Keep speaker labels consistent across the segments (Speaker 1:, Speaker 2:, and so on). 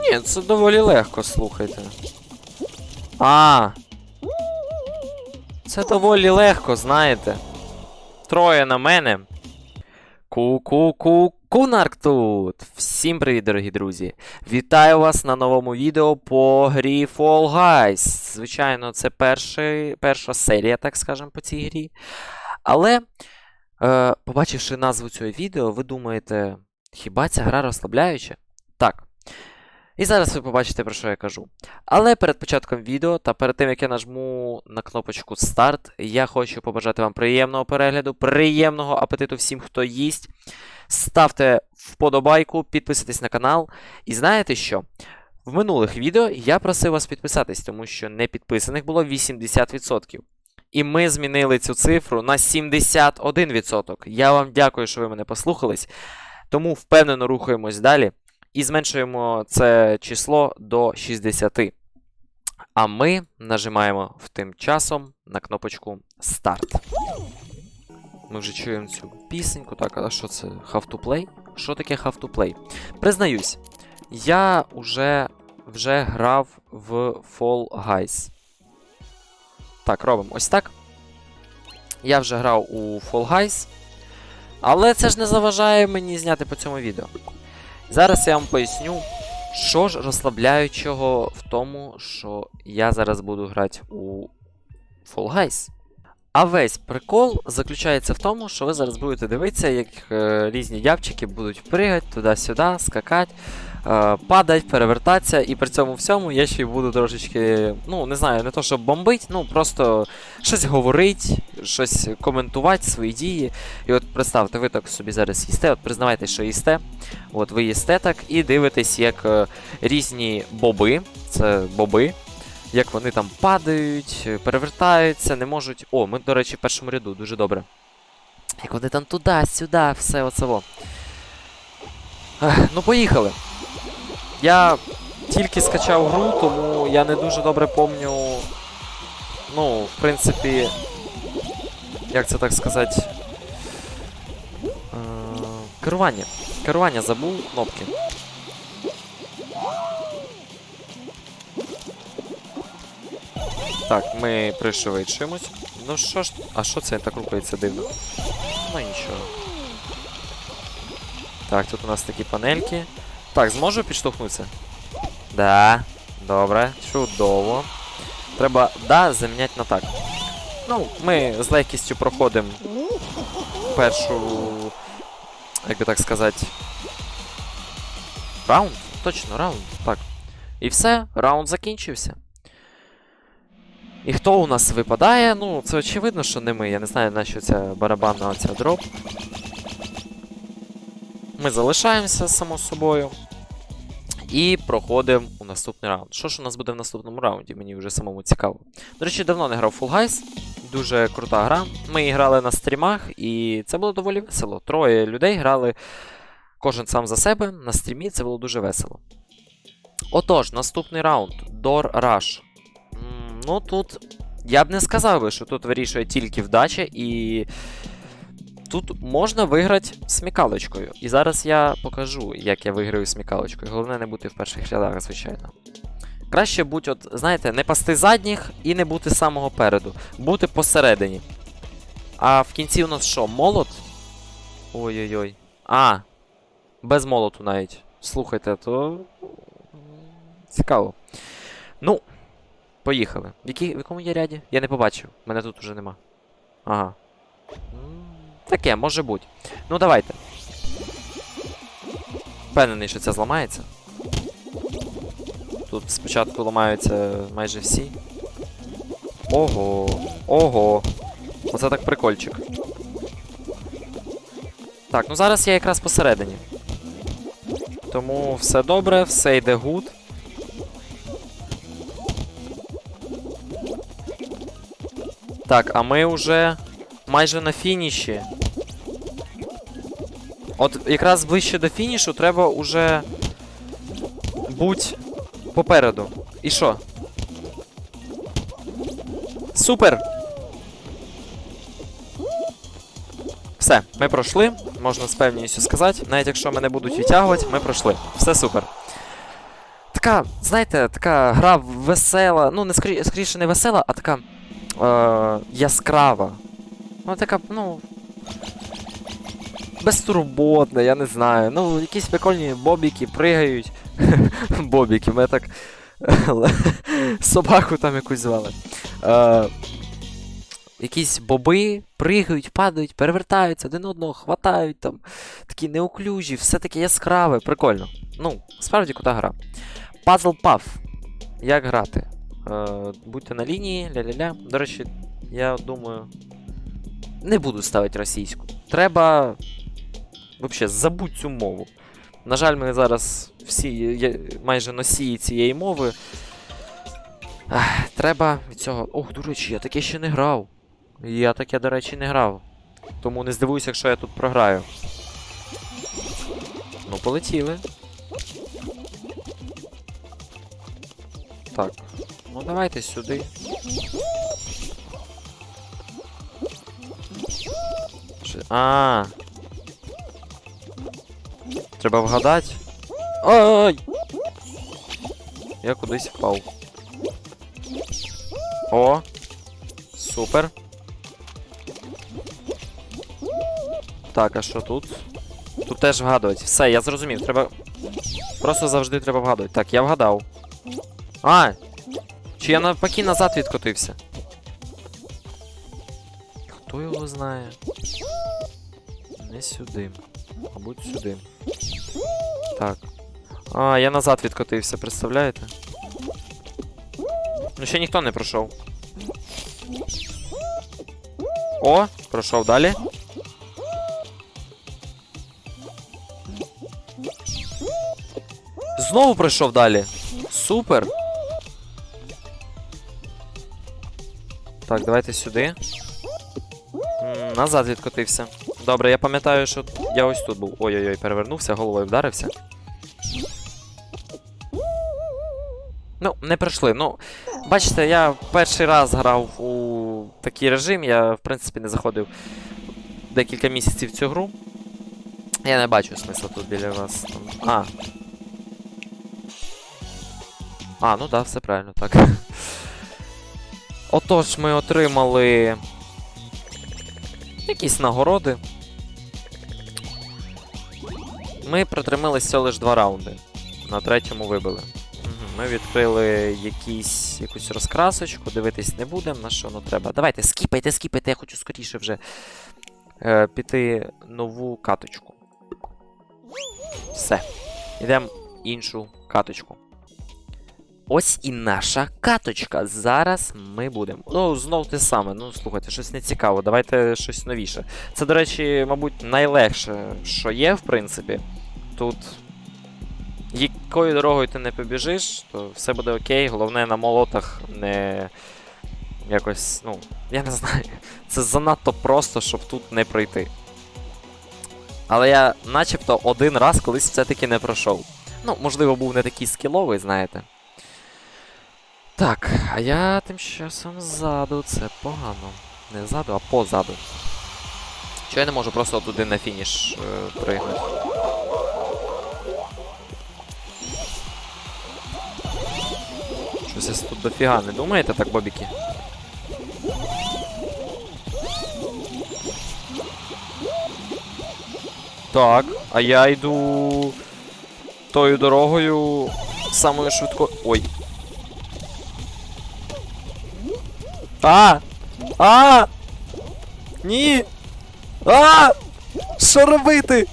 Speaker 1: Ні, це доволі легко, слухайте. А. Це доволі легко, знаєте. Троє на мене. Ку-ку-ку. Кунарк тут! Всім привіт, дорогі друзі! Вітаю вас на новому відео по грі Fall Guys. Звичайно, це перший, перша серія, так скажемо, по цій грі. Але, е, побачивши назву цього відео, ви думаєте, хіба ця гра розслабляюча? Так. І зараз ви побачите, про що я кажу. Але перед початком відео та перед тим, як я нажму на кнопочку старт, я хочу побажати вам приємного перегляду, приємного апетиту всім, хто їсть. Ставте вподобайку, підписуйтесь на канал. І знаєте що? В минулих відео я просив вас підписатись, тому що непідписаних було 80%. І ми змінили цю цифру на 71%. Я вам дякую, що ви мене послухались. Тому впевнено рухаємось далі і зменшуємо це число до 60. А ми нажимаємо тим часом на кнопочку Старт. Ми вже чуємо цю пісеньку. Так, а що це? Have to play? Що таке have to play? Признаюсь, я уже вже грав в Fall Guys. Так, робимо ось так. Я вже грав у Fall Guys. Але це ж не заважає мені зняти по цьому відео. Зараз я вам поясню, що ж розслабляючого в тому, що я зараз буду грати у Fall Guys. А весь прикол заключається в тому, що ви зараз будете дивитися, як е, різні дявчики будуть пригати туди-сюди, скакати, е, падати, перевертатися, і при цьому всьому я ще й буду трошечки, ну, не знаю, не то щоб бомбить, ну просто щось говорить, щось коментувати свої дії. І от представте, ви так собі зараз їсте, от признавайте, що їсте. От ви їсте так і дивитесь, як е, різні боби, це боби, як вони там падають, перевертаються, не можуть. О, ми, до речі, в першому ряду, дуже добре. Як вони там туди, сюди, все. Ех, ну, поїхали. Я тільки скачав гру, тому я не дуже добре помню. Ну, в принципі. Як це так сказати? Е, керування. Керування забув кнопки. Так, ми пришвидшуємось. Ну що ж. А що це так рухається дивно? Ну нічого. Так, тут у нас такі панельки. Так, зможу підштовхнутися? Да. Добре, чудово. Треба да заміняти на так. Ну, ми з легкістю проходимо першу. Як би так сказати. Раунд? Точно, раунд. Так. І все, раунд закінчився. І хто у нас випадає? Ну, це очевидно, що не ми. Я не знаю, на що ця барабанна оця дроп. Ми залишаємося, само собою. І проходимо у наступний раунд. Що ж у нас буде в наступному раунді? Мені вже самому цікаво. До речі, давно не грав Full Guys. Дуже крута гра. Ми її грали на стрімах, і це було доволі весело. Троє людей грали кожен сам за себе на стрімі, це було дуже весело. Отож, наступний раунд Door Rush. Ну тут я б не сказав би, що тут вирішує тільки вдача, і тут можна виграти смікалочкою. І зараз я покажу, як я виграю смікалочкою. Головне не бути в перших рядах, звичайно. Краще будь, от, знаєте, не пасти задніх і не бути самого переду. Бути посередині. А в кінці у нас що, молот? Ой-ой-ой. А, без молоту навіть. Слухайте, то. Цікаво. Ну, поїхали. В, якій, в якому я ряді? Я не побачив. Мене тут уже нема. Ага. Таке, може бути. Ну, давайте. Впевнений, що це зламається. Тут спочатку ламаються майже всі. Ого, ого. Оце так прикольчик. Так, ну зараз я якраз посередині. Тому все добре, все йде гуд. Так, а ми вже майже на фініші. От якраз ближче до фінішу треба уже будь попереду. І що? Супер! Все, ми пройшли, можна з певністю сказати. Навіть якщо мене будуть відтягувати, ми пройшли. Все супер. така, знаєте, така гра весела. Ну, не скорі, скоріше не весела, а така е, яскрава. Вона така, ну. Безтурботна, я не знаю. Ну, якісь прикольні бобіки пригають. бобіки, мене так. Собаку там якусь звали. Е, якісь боби пригають, падають, перевертаються, один одного хватають там. Такі неуклюжі, все таке яскраве, прикольно. Ну, справді крута гра. Puzzle Puff. Як грати? Е, будьте на лінії, ля-ля-ля. До речі, я думаю. Не буду ставити російську. Треба. Взагалі, забудь цю мову. На жаль, ми зараз всі майже носії цієї мови. Ах, треба від цього. Ох, до речі, я таке ще не грав. Я таке, до речі, не грав. Тому не здивуюся, якщо я тут програю. Ну, полетіли. Так. Ну давайте сюди. А. Треба вгадати. Ай! Я кудись впав. О! Супер. Так, а що тут? Тут теж вгадувати. Все, я зрозумів. Треба. Просто завжди треба вгадувати. Так, я вгадав. А! Чи я навпаки назад відкотився? Хто його знає? Не сюди. Мабуть, сюди. Так. А, я назад відкотився, представляєте? Ну ще ніхто не пройшов. О, пройшов далі. Знову пройшов далі. Супер. Так, давайте сюди. Назад відкотився. Добре, я пам'ятаю, що я ось тут був. Ой-ой-ой, перевернувся, головою вдарився. Не пройшли. Ну, бачите, я перший раз грав у такий режим, я, в принципі, не заходив декілька місяців в цю гру. Я не бачу смисла тут біля вас. А. А, ну так, все правильно, так. Отож, ми отримали якісь нагороди. Ми протрималися лише два раунди. На третьому вибили. Ми відкрили якісь, якусь розкрасочку, дивитись не будемо, на що воно треба. Давайте, скіпайте, скіпайте, я хочу скоріше вже е, піти нову каточку. Все. Йдемо іншу каточку. Ось і наша каточка. Зараз ми будемо. Ну, знов те саме. Ну, слухайте, щось не цікаво. Давайте щось новіше. Це, до речі, мабуть, найлегше, що є, в принципі. Тут. Якою дорогою ти не побіжиш, то все буде окей. Головне на молотах не. Якось, ну, я не знаю. Це занадто просто, щоб тут не пройти. Але я начебто один раз колись все-таки не пройшов. Ну, можливо, був не такий скіловий, знаєте. Так, а я тим часом ззаду, це погано. Не ззаду, а позаду. Чого я не можу просто туди на фініш е, пригнути? Я тут дофіга, не думаєте так, бобіки? Так, а я йду тою дорогою самою швидко. Ой. А! А! Ні! А! Що робити?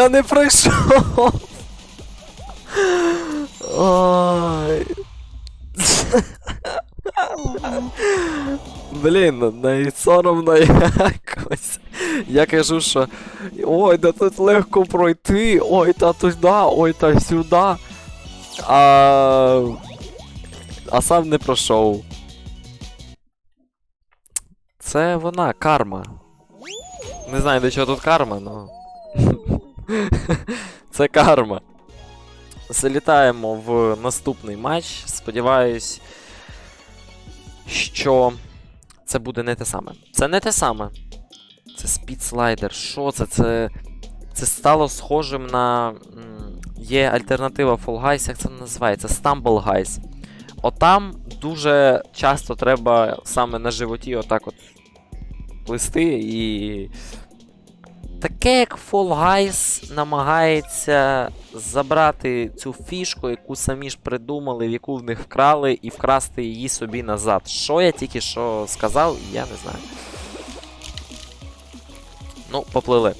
Speaker 1: Я не пройшов. Ой. Блін, ну, навіть соромно якось. Я кажу, що ой, да тут легко пройти, ой, та туди, ой, та сюди. А, а сам не пройшов. Це вона, карма. Не знаю, до чого тут карма, но. Це карма. Залітаємо в наступний матч. Сподіваюсь. що це буде не те саме. Це не те саме. Це спідслайдер. Що це? Це. Це стало схожим на. Є альтернатива Fall як це називається? Stumble Guys. Отам дуже часто треба саме на животі отак от плисти і. Таке, як Fall Guys намагається забрати цю фішку, яку самі ж придумали, в яку в них вкрали, і вкрасти її собі назад. Що я тільки що сказав, я не знаю. Ну, поплили.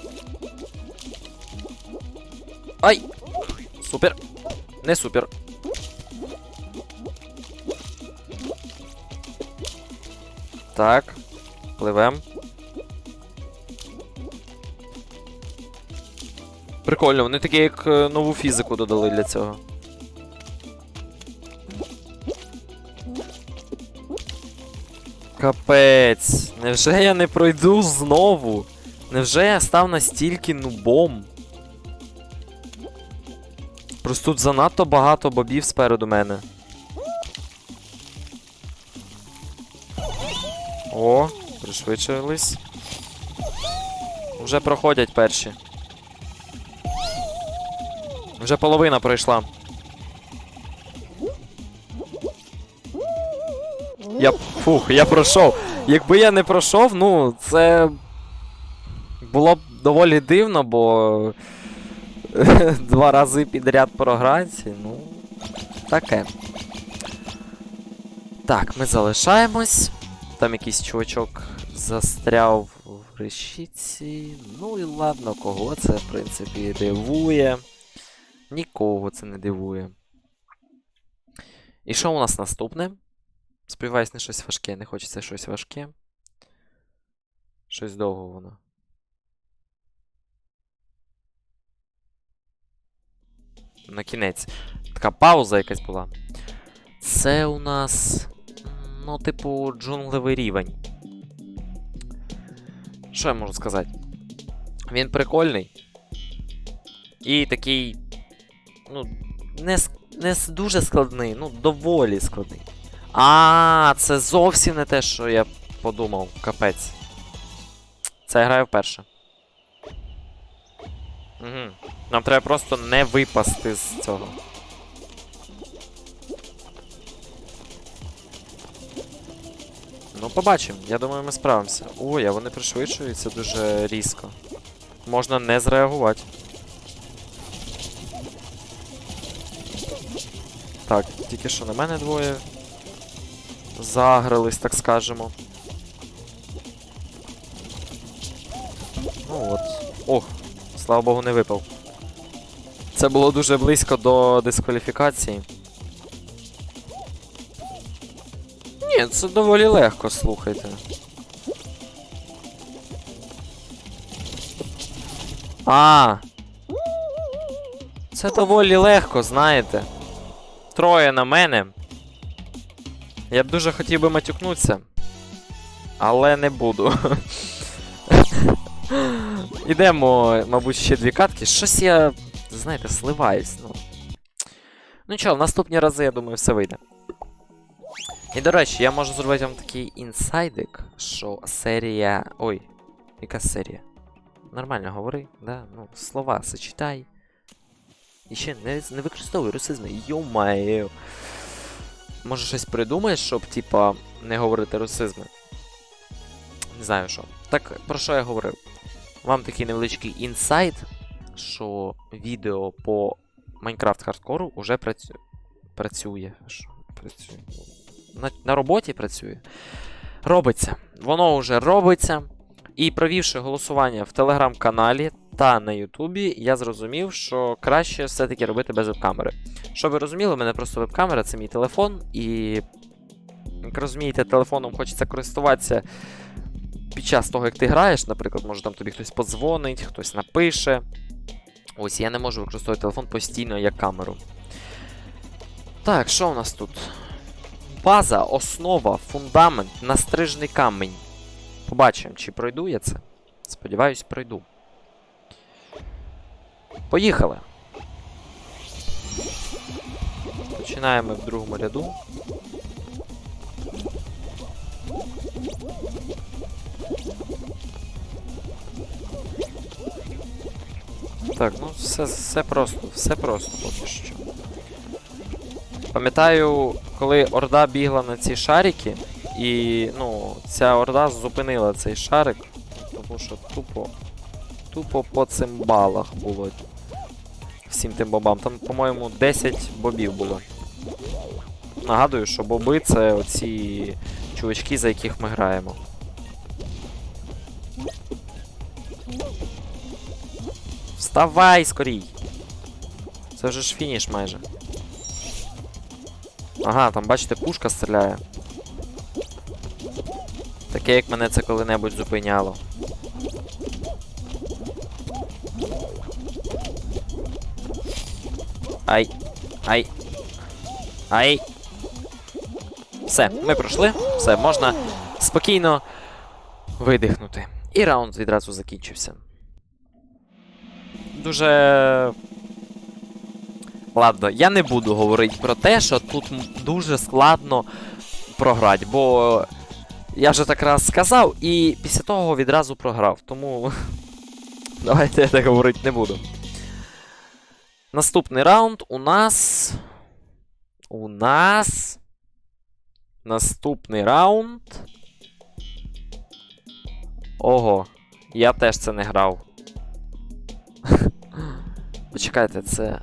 Speaker 1: Ай! Супер! Не супер. Так. Пливем. Прикольно, вони такі як е, нову фізику додали для цього. Капець. Невже я не пройду знову? Невже я став настільки нубом? Просто тут занадто багато бобів спереду мене. О, пришвидшились. Вже проходять перші. Вже половина пройшла. Я. Фух, я пройшов. Якби я не пройшов, ну, це. Було б доволі дивно, бо. Два рази підряд програти, ну. Таке. Так, ми залишаємось. Там якийсь чувачок застряв в решітці. Ну і ладно, кого це, в принципі, дивує. Нікого це не дивує. І що у нас наступне? Сподіваюсь, не щось важке, не хочеться щось важке. Щось довго воно. На кінець. Така пауза якась була. Це у нас. Ну, типу, джунглевий рівень. Що я можу сказати? Він прикольний. І такий. Ну, не, не дуже складний, ну, доволі складний. А, це зовсім не те, що я подумав. Капець. Це я граю вперше. Угу. Нам треба просто не випасти з цього. Ну, побачимо. Я думаю, ми справимося. Ой, а вони пришвидшуються дуже різко. Можна не зреагувати. Тільки що на мене двоє. Загрались, так скажемо. Ну от. Ох, слава Богу, не випав. Це було дуже близько до дискваліфікації. Ні, це доволі легко, слухайте. А. Це доволі легко, знаєте. Троє на мене. Я б дуже хотів би матюкнутися. Але не буду. Ідемо, мабуть, ще дві катки. Щось я, знаєте, сливаюсь. Ну. Ну що, в наступні рази, я думаю, все вийде. І до речі, я можу зробити вам такий інсайдик, що серія. Ой, яка серія? Нормально говори, да? Ну, слова сочетай. І ще не, не використовуй русизми. Йо-майо. Може щось придумаєш, щоб, типа, не говорити русизми? Не знаю що. Так, про що я говорив? Вам такий невеличкий інсайт, що відео по Minecraft хардкору вже працю... працює. Працює. На, на роботі працює. Робиться. Воно вже робиться. І провівши голосування в телеграм-каналі та на Ютубі, я зрозумів, що краще все-таки робити без веб-камери. Щоб ви розуміли, у мене просто веб-камера це мій телефон, і, як розумієте, телефоном хочеться користуватися під час того, як ти граєш, наприклад, може там тобі хтось подзвонить, хтось напише. Ось я не можу використовувати телефон постійно як камеру. Так, що у нас тут? База, основа, фундамент, настрижний камінь. Побачимо, чи пройду я це. Сподіваюсь, пройду. Поїхали! Починаємо в другому ряду. Так, ну все все просто, все просто поки що. Пам'ятаю, коли орда бігла на ці шарики, і ну, ця орда зупинила цей шарик, тому що тупо тупо по цим балах було Всім тим бобам. Там, по-моєму, 10 бобів було. Нагадую, що боби це оці чувачки, за яких ми граємо. Вставай скорій! Це вже ж фініш майже. Ага, там бачите, пушка стріляє. Таке, як мене це коли-небудь зупиняло. Ай. Ай. Ай. Все, ми пройшли. Все, можна спокійно видихнути. І раунд відразу закінчився. Дуже. Ладно, я не буду говорити про те, що тут дуже складно програти, бо я вже так раз сказав, і після того відразу програв. Тому давайте я так говорити не буду. Наступний раунд у нас. У нас. Наступний раунд. Ого, я теж це не грав. Почекайте, це.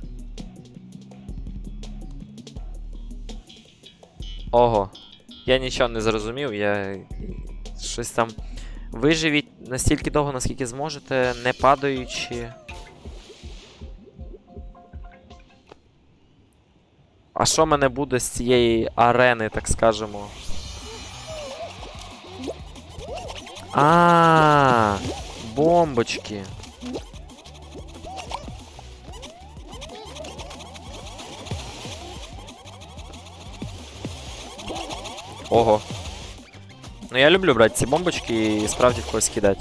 Speaker 1: Ого. Я нічого не зрозумів, я щось там. Виживіть настільки довго, наскільки зможете, не падаючи. А що мене буде з цієї арени, так скажемо? А, бомбочки. Ого. Ну я люблю брати ці бомбочки і справді в когось кидати.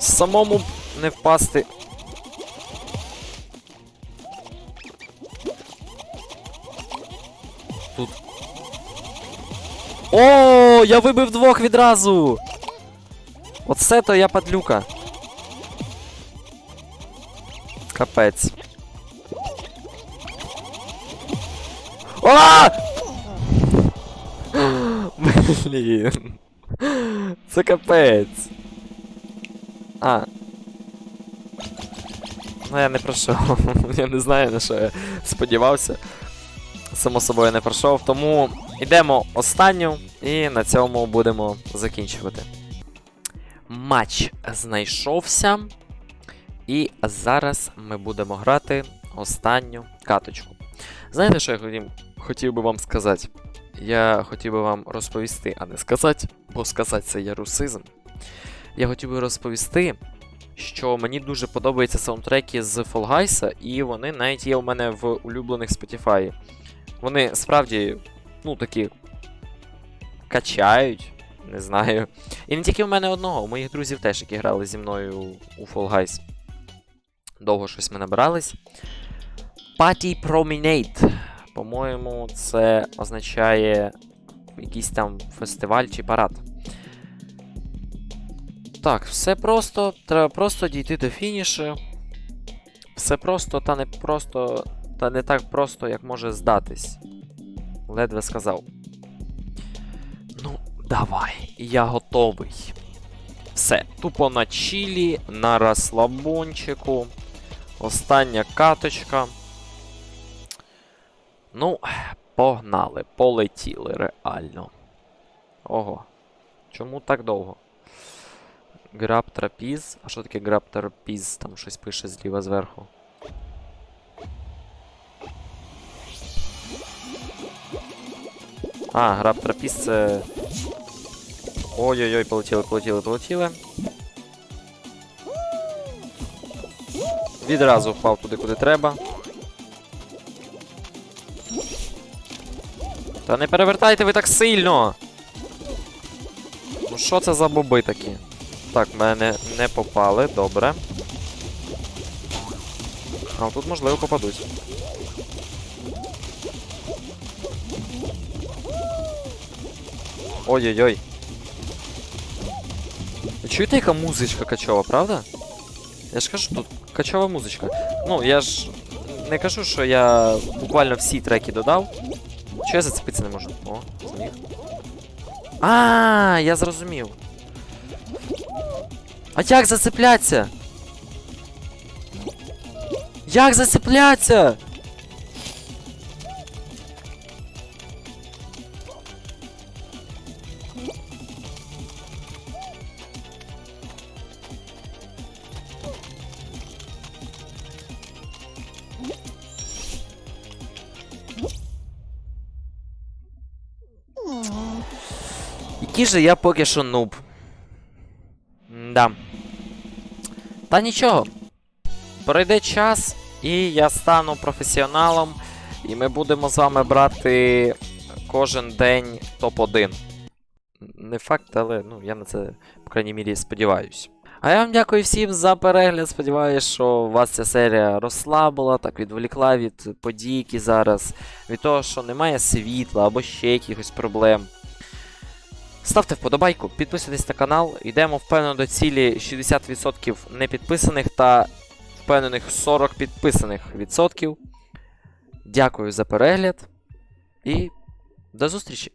Speaker 1: Самому не впасти. О, я вибив двох відразу! Оце то я падлюка. Капець. А! Блін. Це капець. А. Ну я не пройшов. я не знаю, на що я сподівався. Само собою не пройшов. Тому йдемо останню і на цьому будемо закінчувати. Матч знайшовся. І зараз ми будемо грати останню каточку. Знаєте, що я хотів, хотів би вам сказати? Я хотів би вам розповісти, а не сказати, бо сказати це є русизм. Я хотів би розповісти, що мені дуже подобаються саундтреки з Fall Guys, і вони навіть є у мене в улюблених Spotify. Вони справді, ну, такі качають, не знаю. І не тільки в мене одного, у моїх друзів теж, які грали зі мною у Fall Guys. Довго щось ми набирались. Party Promenade. По-моєму, це означає якийсь там фестиваль чи парад. Так, все просто. Треба просто дійти до фінішу. Все просто, та не просто. Та не так просто, як може здатись. Ледве сказав. Ну, давай, я готовий. Все, тупо на чилі, на розслабончику. Остання каточка. Ну, погнали, полетіли реально. Ого. Чому так довго? Граб трапіз. А що таке граб трапіз? Там щось пише зліва зверху. А, граб трапіз це. Ой-ой-ой, полетіли, полетіли, полетіли. Відразу впав туди, куди треба. Та не перевертайте ви так сильно! Ну що це за боби такі? Так, мене не попали, добре. А тут можливо попадуть. Ой-ой-ой. Чуєте, яка музичка качова, правда? Я ж кажу, тут качова музичка. Ну, я ж не кажу, що я буквально всі треки додав. Чого я зацепитися не можу? О, зміг. А, я зрозумів. А як зацеплятися? Як зацеплятися? Же я поки що нуб. Да. Та нічого. Пройде час, і я стану професіоналом, і ми будемо з вами брати кожен день топ-1. Не факт, але ну, я на це, по крайній мірі, сподіваюся. А я вам дякую всім за перегляд. Сподіваюсь, що вас ця серія розслабила, так відволікла від подій, які зараз, від того, що немає світла або ще якихось проблем. Ставте вподобайку, підписуйтесь на канал. Йдемо впевнено до цілі 60% непідписаних та впевнених 40 підписаних відсотків. Дякую за перегляд і до зустрічі!